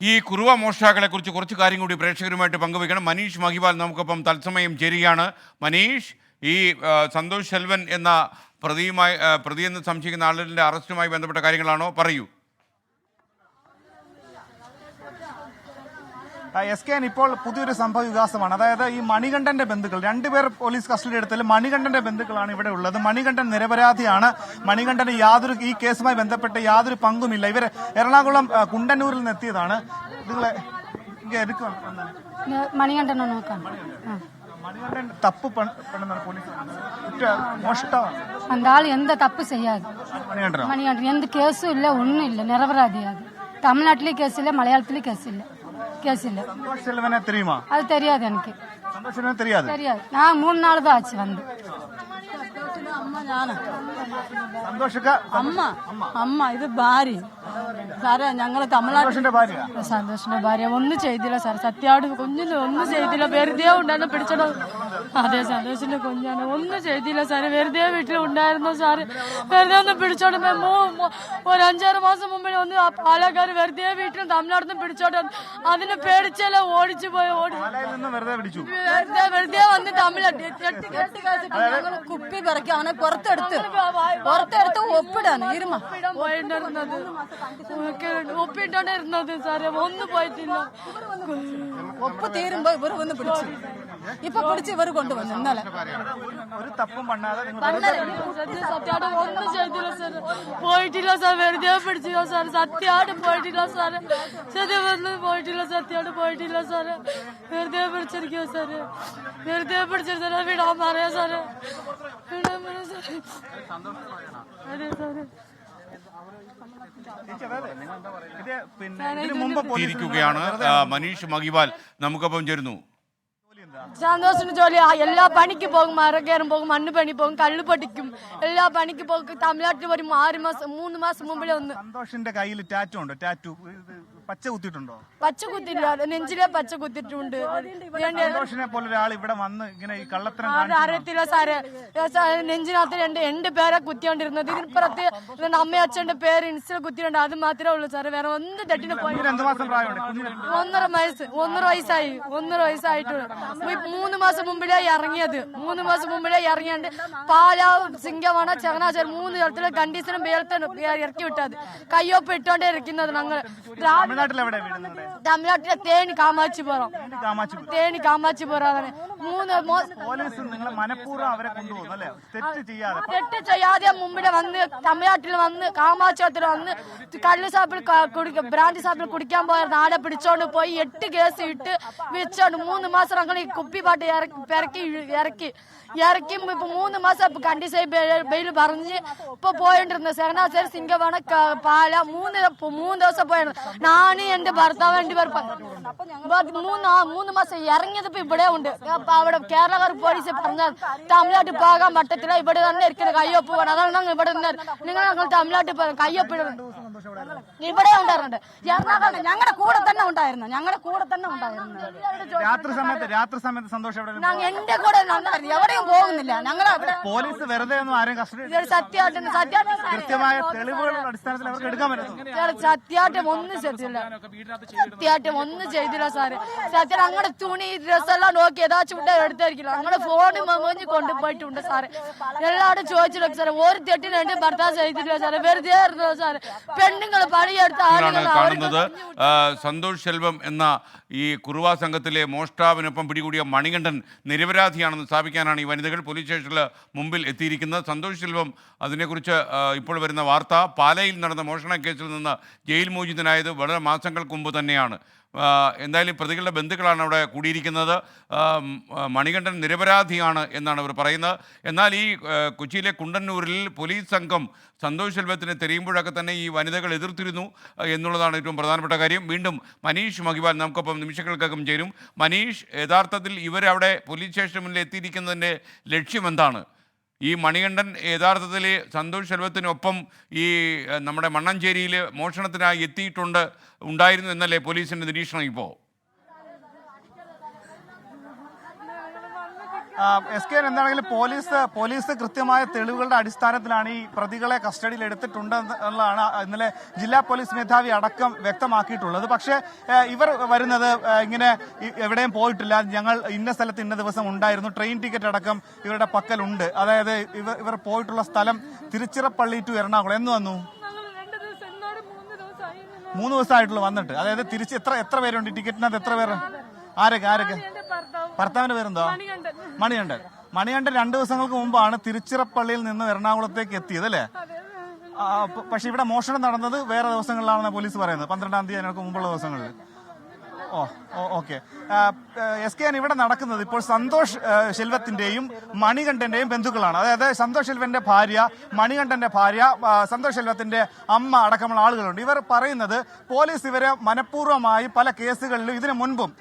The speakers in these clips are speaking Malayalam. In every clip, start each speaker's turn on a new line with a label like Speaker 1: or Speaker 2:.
Speaker 1: ഈ കുറുവ മോഷ്ടാക്കളെ കുറിച്ച് കാര്യം കൂടി പ്രേക്ഷകരുമായിട്ട് പങ്കുവയ്ക്കണം. മനീഷ് മഹിബാൽ നമുക്കൊപ്പം തത്സമയം ചേരുകയാണ്. മനീഷ് ഈ സന്തോഷ് സെൽവൻ എന്ന പ്രതിയുമായി പ്രതിയെന്ന് സംശയിക്കുന്ന ആളുകളുടെ അറസ്റ്റുമായി ബന്ധപ്പെട്ട കാര്യങ്ങളാണോ? പറയൂ.
Speaker 2: എസ് കെ ഇപ്പോൾ പുതിയൊരു സംഭവ വികാസമാണ് അതായത് ഈ മണികണ്ഠന്റെ ബന്ധുക്കൾ രണ്ടുപേർ പോലീസ് കസ്റ്റഡി എടുത്തതിൽ മണികണ്ഠന്റെ ബന്ധുക്കളാണ് ഇവിടെ ഉള്ളത് മണികണ്ഠൻ നിരപരാധിയാണ് മണികണ്ഠന് യാതൊരു ഈ കേസുമായി ബന്ധപ്പെട്ട് യാതൊരു പങ്കുമില്ല ഇവർ എറണാകുളം ആ, കുണ്ടന്നൂരിൽ നിന്ന് എത്തിയതാണ് നിങ്ങളെ ഇങ്ങ് എടുക്കുവാണ് വന്നത്.
Speaker 3: മണികണ്ഠനെ നോക്കാം ആ.
Speaker 2: മണികണ്ഠൻ തപ്പ് പണ- പണിതാണ് പോലീസ് പറഞ്ഞത്. കുറ്റ മോഷ്ടമാണ്
Speaker 3: அந்த ஆள் எந்த தப்பு செய்யாது
Speaker 2: മണികണ്ഠനോ
Speaker 3: மணிகண்டன் எந்த கேஸும் இல்லை ஒன்றும் இல்லை நிரபராதி அது தமிழ்நாட்டிலையும் கேஸ் இல்லை மலையாளத்துலேயும் கேஸ் இல்லை கேஸ் இல்லை
Speaker 2: സന്തോഷ് സെൽവനെ തെരിയുമാ
Speaker 3: அது தெரியாது எனக்கு
Speaker 2: സന്തോഷ് സെൽവനെ தெரியாது
Speaker 3: தெரியாது நான் மூணு நாள் தான் ஆச்சு வந்து
Speaker 4: അമ്മ ഞാന്
Speaker 2: സന്തോഷക്ക
Speaker 4: അമ്മ അമ്മ ഇത് ഭാര്യ സാറേ ഞങ്ങള് തമിഴ്നാട്ടിൽ
Speaker 2: സന്തോഷിന്റെ ഭാര്യ
Speaker 3: സന്തോഷിന്റെ ഭാര്യ ഒന്നും ചെയ്തില്ല സാർ സത്യാട് കുഞ്ഞിന് ഒന്നും ചെയ്തില്ല വെറുതെ ഉണ്ടായിരുന്നു പിടിച്ചോണ്ട് അതെ സന്തോഷിന്റെ കുഞ്ഞാണ്. ഒന്നും ചെയ്തില്ല സാറ്. വെറുതെ വീട്ടിൽ ഉണ്ടായിരുന്നു സാറ്? വെറുതെ ഒന്ന് പിടിച്ചോണ്ട് പോയി. മൂ- മൂ- ഒരു അഞ്ചാറ് മാസം മുമ്പേ ഒന്ന് പാലക്കാർ വെറുതെ വീട്ടിൽ തമിഴ്നാട്ടിൽ നിന്ന് പിടിച്ചോണ്ട് അതിനെ പേടിച്ചല്ല ഓടിച്ചു പോയി ഓടി
Speaker 2: പാലായിൽ നിന്ന് വെറുതെ പിടിച്ചു.
Speaker 3: വെറുതെ വെറുതെ വന്ന്
Speaker 4: തമിഴ് കുപ്പി പിറക്കി അവനെ പുറത്തെടുത്ത്. പുറത്തെടുത്ത് ഒപ്പിടാണ് ഇരുമ.
Speaker 3: പോയിട്ടിരുന്നത് ഒപ്പിട്ടോണ്ടിരുന്നത് സാറേ. ഒന്നും പോയിട്ടില്ല.
Speaker 4: ഒപ്പ് തീരുമ്പോ ഇവർ വന്ന് പിടിച്ചു. ഇപ്പൊ പിടിച്ച് ഇവർ കൊണ്ടുവന്നു ഇന്നലെ.
Speaker 2: ഒരു തപ്പും
Speaker 3: സത്യമായിട്ട് ഒന്നും ചെയ്തില്ല സാർ പോയിട്ടില്ല സാർ വെറുതെ പിടിച്ചില്ല സാർ. സത്യമായിട്ട് പോയിട്ടില്ല സാർ. സത്യം ഒന്നും പോയിട്ടില്ല സത്യമായിട്ട് പോയിട്ടില്ല സാറ് വെറുതെ പിടിച്ചിരിക്കുക സാറ് വെറുതെ പിടിച്ചിരുന്ന വിടാൻ പറയാ സാറ് വിടാൻ പറയാ സാറ് അതെ സാറ്
Speaker 1: തിരിക്കുകയാണ് മനീഷ് മഗിവാൽ നമുക്കൊപ്പം ചേരുന്നു.
Speaker 3: സന്തോഷിന് ജോലി ആ, എല്ലാ പണിക്ക് പോകും മരകയറും പോകും മണ്ണ് പണി പോകും കള്ളു പഠിക്കും എല്ലാ പണിക്ക് പോകും. തമിഴ്നാട്ടിൽ വരും ആറ് മാസം മൂന്ന് മാസം മുമ്പിലെ ഒന്ന്
Speaker 2: സന്തോഷിന്റെ കയ്യിൽ ടാറ്റു ഉണ്ട്? ടാറ്റു പച്ച കുത്തിയിട്ടുണ്ടോ?
Speaker 3: പച്ച കുത്തില്ല നെഞ്ചിലെ പച്ച കുത്തിട്ടുണ്ട് രണ്ട്
Speaker 2: സന്തോഷിനെ പോലെ ഒരാൾ ഇവിടെ വന്ന് ഇങ്ങനെ ഈ കള്ളത്തരം
Speaker 3: അത് അറിയത്തില്ല സാറ്. നെഞ്ചിനകത്ത് രണ്ട് എന്റെ പേരെ കുത്തിയോണ്ടിരുന്നത് ഇതിനപ്പുറത്ത് ഇവന്റെ അമ്മ അച്ഛന്റെ പേര് ഇൻസ്റ്റിൽ കുത്തിയിട്ടുണ്ട്. അത് മാത്രമേ ഉള്ളൂ സാറ്. വേറെ ഒന്നും തെറ്റിന് പോയി.
Speaker 2: കുഞ്ഞിന് എന്ത് മാസം പ്രായമുണ്ട്? കുഞ്ഞിന്
Speaker 3: ഒന്നര വയസ്സ്. ഒന്നര വയസ്സായി. ഒന്നര വയസ്സായിട്ടുള്ളൂ മൂന്ന് മാസം മുമ്പിലേ ഇറങ്ങിയത്. മൂന്ന് മാസം മുമ്പിലേ ഇറങ്ങിയത് പാലാ സിംഗമാണ് ചങ്ങനാശ്ശേരി മൂന്ന് തരത്തിലെ കണ്ടീഷനും വേർത്ത് ഇറക്കി വിട്ടത്. കയ്യൊപ്പ് ഇട്ടോണ്ടേ ഇരിക്കുന്നത് ഞങ്ങൾ രാവിലെ
Speaker 2: തമിഴ്നാട്ടിൽ എവിടെ
Speaker 3: തമിഴ്നാട്ടിലെ തേനി കാമാച്ചിപുരം
Speaker 2: കാമാച്ചിപുരം
Speaker 3: തേനി കാമാച്ചിപുരം മൂന്ന് മോ-
Speaker 2: പോലീസ് നിങ്ങളെ മനഃപൂർവം അവരെ കൊണ്ടുപോകുന്നു അല്ലേ? തെറ്റ് ചെയ്യാതെ.
Speaker 3: തെറ്റ് ചെയ്യാതെ മുമ്പിൽ വന്ന് തമിഴ്നാട്ടിൽ വന്ന് കാമാച്ചോത്തിൽ വന്ന് കള്ളു സാപ്പിൽ കുടിക്ക ബ്രാൻഡി സാപ്പിൽ കുടിക്കാൻ പോയ നാടെ പിടിച്ചോണ്ട് പോയി എട്ട് കേസ് ഇട്ട് വെച്ചോണ്ട് മൂന്ന് മാസം അങ്ങനെ കുപ്പി പാട്ട് ഇറക്കി ഇറക്കി. ഇറക്കി ഇപ്പൊ മൂന്ന് മാസം കണ്ടീഷൻ ബെയിൽ പറഞ്ഞ് ഇപ്പൊ പോയിട്ടിരുന്നു സെഹനാസേരി സിംഗവാണ് പാല മൂന്ന് മൂന്ന് ദിവസം പോയിരുന്നു നാന് എന്റെ ഭർത്താവ് രണ്ടുപേർ പ- അപ്പൊ മൂന്ന് ആ മൂന്ന് മാസം ഇറങ്ങിയത് ഇപ്പൊ ഇവിടെ ഉണ്ട് അപ്പൊ അവിടെ കേരളക്കാർ പോലീസ് പറഞ്ഞാൽ തമിഴ്നാട്ടിൽ പോകാൻ പറ്റത്തില്ല ഇവിടെ തന്നെ ഇരിക്കുന്നത് കയ്യൊപ്പ് വേണം അതാണ് ഞങ്ങൾ ഇവിടെ നിന്ന് നിങ്ങൾ ഞങ്ങൾ തമിഴ്നാട്ടിൽ പോകാം കയ്യൊപ്പ് ഇടണം. ഇവിടെ ഉണ്ടായിരുന്നുണ്ട് എറണാകുളം
Speaker 4: ഞങ്ങളുടെ കൂടെ തന്നെ ഉണ്ടായിരുന്നു. ഞങ്ങളുടെ കൂടെ തന്നെ ഉണ്ടായിരുന്നു.
Speaker 2: രാത്രി സമയത്ത് രാത്രി സമയത്ത് സന്തോഷം
Speaker 3: എന്റെ കൂടെ നന്നായിരുന്നു
Speaker 4: എവിടെയും പോകുന്നില്ല. ഞങ്ങൾ
Speaker 2: പോലീസ് വെറുതെ ഒന്നും ആരും കസ്റ്റഡി
Speaker 3: സത്യമായിട്ട് സത്യമായ
Speaker 2: കൃത്യമായ തെളിവുകളുടെ അടിസ്ഥാനത്തിൽ അവർക്ക് എടുക്കാൻ
Speaker 3: പറ്റും സത്യമായിട്ടും ഒന്നും ചെയ്തില്ല. സത്യമായിട്ടും ഒന്നും ചെയ്തില്ല സാറ്. സത്യം അങ്ങടെ തുണി ഡ്രസ്സെല്ലാം നോക്കി ഏതാച്ചും ഉണ്ട് എടുത്തായിരിക്കില്ല ഞങ്ങളുടെ ഫോണും മെമോഞ്ഞ് കൊണ്ടുപോയിട്ടുണ്ട് സാറ്. എല്ലാവരും ചോദിച്ചിട്ടുണ്ട് സാറേ ഒരു തെറ്റിന് രണ്ട് ഭർത്താവ് ചെയ്തിട്ടില്ല സാറേ. വെറുതെ ഇരുന്നോ സാറ്? പെണ്ണുങ്ങൾ പണിയെടുത്ത ാണ്
Speaker 1: കാണുന്നത്. സന്തോഷ് ശെൽവം എന്ന ഈ കുറുവ സംഘത്തിലെ മോഷ്ടാവിനൊപ്പം പിടികൂടിയ മണികണ്ഠൻ നിരപരാധിയാണെന്ന് സ്ഥാപിക്കാനാണ് ഈ വനിതകൾ പോലീസ് സ്റ്റേഷനിൽ മുമ്പിൽ എത്തിയിരിക്കുന്നത്. സന്തോഷ് ശെൽവം അതിനെക്കുറിച്ച് ഇപ്പോൾ വരുന്ന വാർത്ത പാലയിൽ നടന്ന മോഷണ കേസിൽ നിന്ന് ജയിൽ മോചിതനായത് വളരെ മാസങ്ങൾക്ക് മുമ്പ് തന്നെയാണ്. എന്തായാലും പ്രതികളുടെ ബന്ധുക്കളാണ് അവിടെ കൂടിയിരിക്കുന്നത്. മണികണ്ഠൻ നിരപരാധിയാണ് എന്നാണ് അവർ പറയുന്നത്. എന്നാൽ ഈ കൊച്ചിയിലെ കുണ്ടന്നൂരിൽ പോലീസ് സംഘം സന്തോഷ് സെൽവത്തിനെ തെരയുമ്പോഴൊക്കെ തന്നെ ഈ വനിതകൾ എതിർത്തിരുന്നു എന്നുള്ളതാണ് ഏറ്റവും പ്രധാനപ്പെട്ട കാര്യം. വീണ്ടും മനീഷ് മഹിബാൽ നമുക്കൊപ്പം നിമിഷങ്ങൾക്കകം ചേരും. മനീഷ് യഥാർത്ഥത്തിൽ ഇവരവിടെ പോലീസ് സ്റ്റേഷന് മുന്നിൽ എത്തിയിരിക്കുന്നതിന്റെ ലക്ഷ്യം എന്താണ്? ഈ മണികണ്ഠൻ യഥാർത്ഥത്തിൽ സന്തോഷ് ശെൽവത്തിനൊപ്പം ഈ നമ്മുടെ മണ്ണഞ്ചേരിയിൽ മോഷണത്തിനായി എത്തിയിട്ടുണ്ട് ഉണ്ടായിരുന്നു എന്നല്ലേ പോലീസിന്റെ നിരീക്ഷണം ഇപ്പോൾ
Speaker 2: എസ് കെ എന്താണെങ്കിലും പോലീസ് പോലീസ് കൃത്യമായ തെളിവുകളുടെ അടിസ്ഥാനത്തിലാണ് ഈ പ്രതികളെ കസ്റ്റഡിയിൽ എടുത്തിട്ടുണ്ട് എന്നുള്ളതാണ് ഇന്നലെ ജില്ലാ പോലീസ് മേധാവി അടക്കം വ്യക്തമാക്കിയിട്ടുള്ളത്. പക്ഷേ ഇവർ വരുന്നത് ഇങ്ങനെ എവിടെയും പോയിട്ടില്ല. ഞങ്ങൾ ഇന്ന സ്ഥലത്ത് ഇന്ന ദിവസം ഉണ്ടായിരുന്നു. ട്രെയിൻ ടിക്കറ്റ് അടക്കം ഇവരുടെ പക്കലുണ്ട്. അതായത് ഇവർ ഇവർ പോയിട്ടുള്ള സ്ഥലം തിരുച്ചിറപ്പള്ളി ടു എറണാകുളം. എന്ന് വന്നു? മൂന്ന് ദിവസമായിട്ടുള്ളൂ വന്നിട്ട്. അതായത് തിരിച്ച് എത്ര എത്ര പേരുണ്ട്? ടിക്കറ്റിനകത്ത് എത്ര പേര്? ആരൊക്കെ ആരൊക്കെ? ഭർത്താവിന്റെ പേരെന്തോ മണികണ്ഠൻ. മണികണ്ഠൻ. രണ്ടു ദിവസങ്ങൾക്ക് മുമ്പാണ് തിരുച്ചിറപ്പള്ളിയിൽ നിന്ന് എറണാകുളത്തേക്ക് എത്തിയത് അല്ലേ? പക്ഷെ ഇവിടെ മോഷണം നടന്നത് വേറെ ദിവസങ്ങളിലാണെന്ന് പോലീസ് പറയുന്നത്. പന്ത്രണ്ടാം തീയതി അതിനൊക്കെ മുമ്പുള്ള ദിവസങ്ങളിൽ. ഓ ഓക്കെ. എസ് കെ ഇവിടെ നടക്കുന്നത്. ഇപ്പോൾ സന്തോഷ് ശെൽവത്തിന്റെയും മണികണ്ഠന്റെയും ബന്ധുക്കളാണ്. അതായത് സന്തോഷ് ശെൽവന്റെ ഭാര്യ മണികണ്ഠന്റെ ഭാര്യ സന്തോഷ് ശെൽവത്തിന്റെ അമ്മ അടക്കമുള്ള ആളുകളുണ്ട്. ഇവർ പറയുന്നത് പോലീസ് ഇവരെ മനഃപൂർവമായി പല കേസുകളിലും ഇതിനു മുൻപും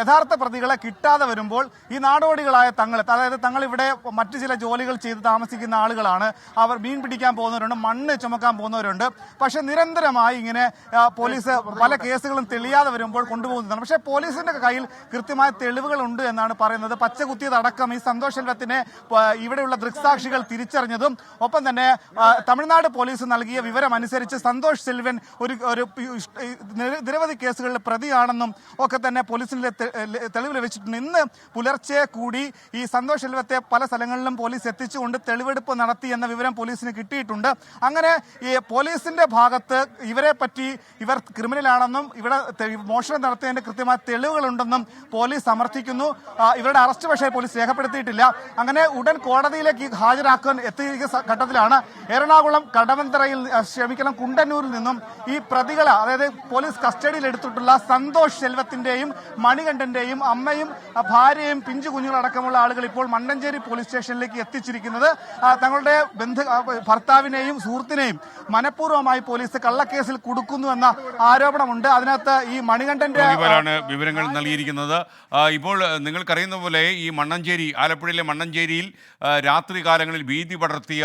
Speaker 2: യഥാർത്ഥ പ്രതികളെ കിട്ടാതെ വരുമ്പോൾ ഈ നാടോടികളായ തങ്ങൾ അതായത് തങ്ങൾ ഇവിടെ മറ്റു ചില ജോലികൾ ചെയ്ത് താമസിക്കുന്ന ആളുകളാണ്. അവർ മീൻ പിടിക്കാൻ പോകുന്നവരുണ്ട് മണ്ണ് ചുമക്കാൻ പോകുന്നവരുണ്ട്. പക്ഷെ നിരന്തരമായി ഇങ്ങനെ പോലീസ് പല കേസുകളും തെളിയാതെ വരുമ്പോൾ കൊണ്ടുപോകുന്നതാണ് പക്ഷേ പോലീസിന്റെ കയ്യിൽ കൃത്യമായ തെളിവുകളുണ്ട് എന്നാണ് പറയുന്നത്. പച്ചകുത്തിയതടക്കം ഈ സന്തോഷ് ശെൽവത്തിനെ ആ, ഇവിടെയുള്ള ദൃക്സാക്ഷികൾ തിരിച്ചറിഞ്ഞതും ഒപ്പം തന്നെ തമിഴ്നാട് പോലീസ് നൽകിയ വിവരം അനുസരിച്ച് സന്തോഷ് സെൽവൻ ഒരു ഒരു നിരവധി കേസുകളിൽ പ്രതിയാണെന്നും ഒക്കെ തന്നെ പോലീസിന്റെ തെളിവ് ലഭിച്ചിട്ടുണ്ട്. ഇന്ന് പുലർച്ചെ കൂടി ഈ സന്തോഷ് സെൽവത്തെ പല സ്ഥലങ്ങളിലും പോലീസ് എത്തിച്ചുകൊണ്ട് തെളിവെടുപ്പ് നടത്തി എന്ന വിവരം പോലീസിന് കിട്ടിയിട്ടുണ്ട്. അങ്ങനെ ഈ പോലീസിന്റെ ഭാഗത്ത് ഇവരെ പറ്റി ഇവർ ക്രിമിനലാണെന്നും ഇവിടെ മോഷണം നടത്തിയതിന്റെ കൃത്യമായ തെളിവുകളുണ്ടെന്നും പോലീസ് സമർത്ഥിക്കുന്നു. ഇവരുടെ അറസ്റ്റ് പക്ഷേ പോലീസ് രേഖപ്പെടുത്തിയിട്ടില്ല. അങ്ങനെ ഉടൻ കോടതിയിലേക്ക് ഹാജരാക്കാൻ എത്തിയിരിക്കുന്ന ഘട്ടത്തിലാണ് എറണാകുളം കടവന്തറയിൽ ക്ഷമിക്കണം കുണ്ടന്നൂരിൽ നിന്നും ഈ പ്രതികളെ അതായത് പോലീസ് കസ്റ്റഡിയിൽ എടുത്തിട്ടുള്ള സന്തോഷ് ശെൽവത്തിന്റെയും മണികണ്ഠന്റെയും അമ്മയും ഭാര്യയും പിഞ്ചു കുഞ്ഞുങ്ങളടക്കമുള്ള ആളുകൾ ഇപ്പോൾ മണ്ടഞ്ചേരി പോലീസ് സ്റ്റേഷനിലേക്ക് എത്തിച്ചിരിക്കുന്നത്. തങ്ങളുടെ ബന്ധു ഭർത്താവിനെയും സുഹൃത്തിനെയും മനഃപൂർവമായി പോലീസ് കള്ളക്കേസിൽ കൊടുക്കുന്നുവെന്ന ആരോപണമുണ്ട്. അതിനകത്ത് ഈ മണികണ്ഠന്റെ ആ,
Speaker 1: വിവരങ്ങൾ നൽകിയിരിക്കുന്നത്. ഇപ്പോൾ നിങ്ങൾക്കറിയുന്ന പോലെ ഈ മണ്ണഞ്ചേരി ആലപ്പുഴയിലെ മണ്ണഞ്ചേരിയിൽ രാത്രി കാലങ്ങളിൽ ഭീതി പടർത്തിയ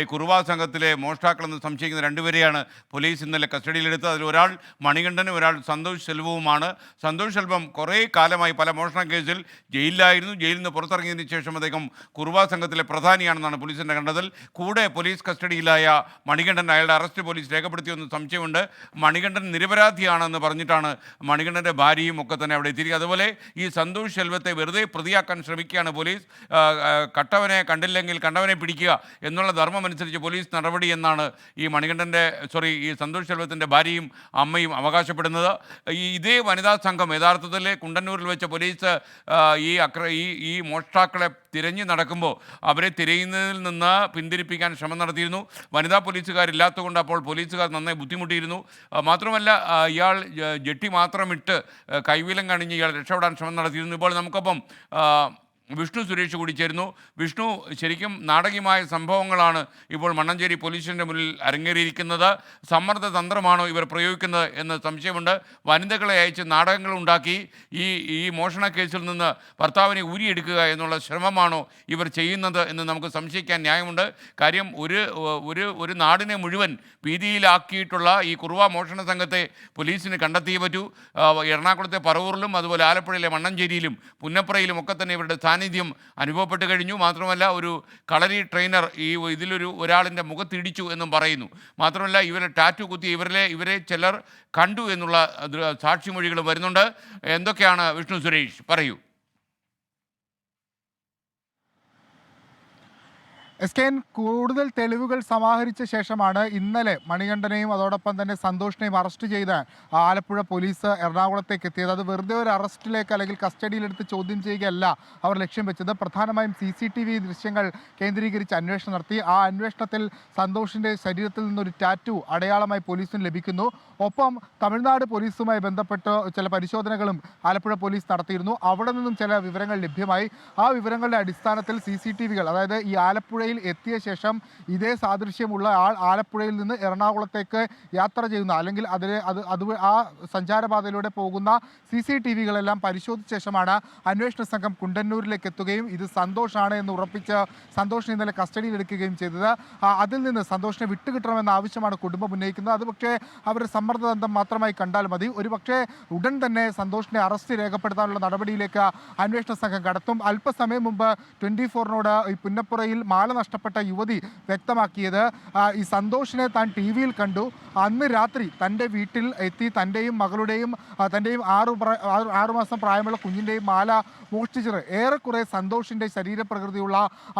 Speaker 1: ഈ കുറുവാ സംഘത്തിലെ മോഷ്ടാക്കളെന്ന് സംശയിക്കുന്ന രണ്ടുപേരെയാണ് പോലീസ് ഇന്നലെ കസ്റ്റഡിയിലെടുത്തത്. അതിൽ ഒരാൾ മണികണ്ഠനും ഒരാൾ സന്തോഷ് സെൽവവുമാണ്. സന്തോഷ് സെൽവം കുറേ കാലമായി പല മോഷണ കേസിൽ ജയിലിലായിരുന്നു. ജയിലിൽ നിന്ന് പുറത്തിറങ്ങിയതിന് ശേഷം അദ്ദേഹം കുറുവാ സംഘത്തിലെ പ്രധാനിയാണെന്നാണ് പോലീസിന്റെ കണ്ടെത്തൽ കൂടെ പോലീസ് കസ്റ്റഡിയിലായ മണികണ്ഠൻ അയാളുടെ അറസ്റ്റ് പോലീസ് രേഖപ്പെടുത്തിയെന്ന് സംശയമുണ്ട്. മണികണ്ഠൻ നിരപരാധിയാണെന്ന് പറഞ്ഞിട്ടാണ് മണികണ്ഠന്റെ ഭാര്യയും ഒക്കെ തന്നെ അവിടെ എത്തിയിരിക്കുക അതുപോലെ ഈ സന്തോഷ് ശെൽവത്തെ വെറുതെ പ്രതിയാക്കാൻ ശ്രമിക്കുകയാണ് പോലീസ്. കട്ടവനെ കണ്ടില്ലെങ്കിൽ കണ്ടവനെ പിടിക്കുക എന്നുള്ള ധർമ്മമനുസരിച്ച് പോലീസ് നടപടി എന്നാണ് ഈ മണികണ്ഠന്റെ സോറി ഈ സന്തോഷ് ശെൽവത്തിന്റെ ഭാര്യയും അമ്മയും അവകാശപ്പെടുന്നത്. ഈ ഇതേ വനിതാ സംഘം യഥാർത്ഥത്തിൽ കുണ്ടന്നൂരിൽ വെച്ച് പോലീസ് ഈ അക്ര ഈ ഈ മോഷ്ടാക്കളെ തിരഞ്ഞു നടക്കുമ്പോൾ അവരെ തിരയുന്നതിൽ നിന്ന് പിന്തിരിപ്പിക്കാൻ ശ്രമം നടത്തിയിരുന്നു. വനിതാ പോലീസുകാരില്ലാത്തതുകൊണ്ട് അപ്പോൾ പോലീസുകാർ നന്നായി ബുദ്ധിമുട്ടിയിരുന്നു. മാത്രമല്ല ഇയാൾ ജെട്ടി മാത്രം ഇട്ട് കൈവീലം കണിഞ്ഞ് ഇയാൾ രക്ഷപ്പെടാൻ ശ്രമം നടത്തിയിരുന്നു. ഇപ്പോൾ നമുക്കൊപ്പം വിഷ്ണു സുരേഷ് കൂടി ചേരുന്നു. വിഷ്ണു ശരിക്കും നാടകീയമായ സംഭവങ്ങളാണ് ഇപ്പോൾ മണ്ണഞ്ചേരി പോലീസിന്റെ മുന്നിൽ അരങ്ങേറിയിരിക്കുന്നത്. സമ്മർദ്ദ തന്ത്രമാണോ ഇവർ പ്രയോഗിക്കുന്നത് എന്ന് സംശയമുണ്ട്. വനിതകളെ അയച്ച് നാടകങ്ങൾ ഉണ്ടാക്കി ഈ ഈ മോഷണ കേസിൽ നിന്ന് ഭർത്താവിനെ ഊരിയെടുക്കുക എന്നുള്ള ശ്രമമാണോ ഇവർ ചെയ്യുന്നത് എന്ന് നമുക്ക് സംശയിക്കാൻ ന്യായമുണ്ട്. കാര്യം ഒരു ഒരു ഒരു നാടിനെ മുഴുവൻ ഭീതിയിലാക്കിയിട്ടുള്ള ഈ കുറുവ മോഷണ സംഘത്തെ പോലീസിന് കണ്ടെത്തിയേ പറ്റൂ. എറണാകുളത്തെ പറവൂറിലും അതുപോലെ ആലപ്പുഴയിലെ മണ്ണഞ്ചേരിയിലും പുന്നപ്രയിലും ഒക്കെ തന്നെ ഇവരുടെ സാന്നിധ്യം അനുഭവപ്പെട്ട് കഴിഞ്ഞു. മാത്രമല്ല ഒരു കളരി ട്രെയിനർ ഈ ഇതിലൊരു ഒരാളിന്റെ മുഖത്തിടിച്ചു എന്നും പറയുന്നു. മാത്രമല്ല ഇവരെ ടാറ്റു കുത്തി ഇവരിലെ ഇവരെ ചിലർ കണ്ടു എന്നുള്ള സാക്ഷിമൊഴികൾ വരുന്നുണ്ട്. എന്തൊക്കെയാണ് വിഷ്ണു സുരേഷ്? പറയൂ.
Speaker 5: എസ് കെ എൻ കൂടുതൽ തെളിവുകൾ സമാഹരിച്ച ശേഷമാണ് ഇന്നലെ മണികണ്ഠനെയും അതോടൊപ്പം തന്നെ സന്തോഷിനെയും അറസ്റ്റ് ചെയ്ത ആലപ്പുഴ പോലീസ് എറണാകുളത്തേക്ക് എത്തിയത്. അത് വെറുതെ ഒരു അറസ്റ്റിലേക്ക് അല്ലെങ്കിൽ കസ്റ്റഡിയിലെടുത്ത് ചോദ്യം ചെയ്യുകയല്ല അവർ ലക്ഷ്യം വെച്ചത്. പ്രധാനമായും സി സി ടി വി ദൃശ്യങ്ങൾ കേന്ദ്രീകരിച്ച് അന്വേഷണം നടത്തി. ആ അന്വേഷണത്തിൽ സന്തോഷിന്റെ ശരീരത്തിൽ നിന്നൊരു ടാറ്റു അടയാളമായി പോലീസിന് ലഭിക്കുന്നു. ഒപ്പം തമിഴ്നാട് പോലീസുമായി ബന്ധപ്പെട്ട് ചില പരിശോധനകളും ആലപ്പുഴ പോലീസ് നടത്തിയിരുന്നു. അവിടെ നിന്നും ചില വിവരങ്ങൾ ലഭ്യമായി. ആ വിവരങ്ങളുടെ അടിസ്ഥാനത്തിൽ സി സി ടി വികൾ അതായത് ഈ ആലപ്പുഴയിൽ ആലപ്പുഴയിൽ എത്തിയ ശേഷം ഇതേ സാദൃശ്യമുള്ള ആൾ ആലപ്പുഴയിൽ നിന്ന് എറണാകുളത്തേക്ക് യാത്ര ചെയ്യുന്ന അല്ലെങ്കിൽ അതിൽ അത് അത് ആ സഞ്ചാരപാതയിലൂടെ പോകുന്ന സി സി ടി വികളെല്ലാം പരിശോധിച്ച ശേഷമാണ് അന്വേഷണ സംഘം കുണ്ടന്നൂരിലേക്ക് എത്തുകയും ഇത് സന്തോഷാണ് എന്ന് ഉറപ്പിച്ച് സന്തോഷിനെ ഇന്നലെ കസ്റ്റഡിയിലെടുക്കുകയും ചെയ്തത്. അതിൽ നിന്ന് സന്തോഷിനെ വിട്ടുകിട്ടണമെന്ന ആവശ്യമാണ് കുടുംബം ഉന്നയിക്കുന്നത്. അത് പക്ഷേ അവർ സമ്മർദ്ദതന്ത്രം മാത്രമായി കണ്ടാൽ മതി. ഒരു പക്ഷേ ഉടൻ തന്നെ സന്തോഷിനെ അറസ്റ്റ് രേഖപ്പെടുത്താനുള്ള നടപടിയിലേക്ക് അന്വേഷണ സംഘം കടത്തും. അല്പസമയം മുമ്പ് ട്വന്റി ഫോറിനോട് ഈ പുന്നപ്പുറയിൽ മാല നഷ്ടപ്പെട്ട യുവതി വ്യക്തമാക്കിയത്. ഈ സന്തോഷിനെ താൻ ടി വിയിൽ കണ്ടു. അന്ന് രാത്രി തന്റെ വീട്ടിൽ എത്തി തന്റെയും മകളുടെയും തന്റെയും ആറു ആറുമാസം പ്രായമുള്ള കുഞ്ഞിന്റെയും മാല മോഷ്ടിച്ചത്. ഏറെക്കുറെ സന്തോഷിന്റെ ശരീരപ്രകൃതിയുള്ള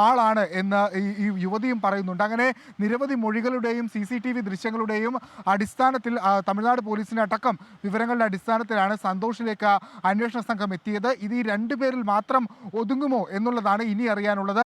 Speaker 5: ആളാണ് എന്ന് ഈ ഈ യുവതിയും പറയുന്നുണ്ട്. അങ്ങനെ നിരവധി മൊഴികളുടെയും സി സി ടി വി ദൃശ്യങ്ങളുടെയും അടിസ്ഥാനത്തിൽ തമിഴ്നാട് പോലീസിന് അടക്കം വിവരങ്ങളുടെ അടിസ്ഥാനത്തിലാണ് സന്തോഷിലേക്ക് അന്വേഷണ സംഘം എത്തിയത്. ഇത് ഈ രണ്ടുപേരിൽ മാത്രം ഒതുങ്ങുമോ എന്നുള്ളതാണ് ഇനി അറിയാനുള്ളത്.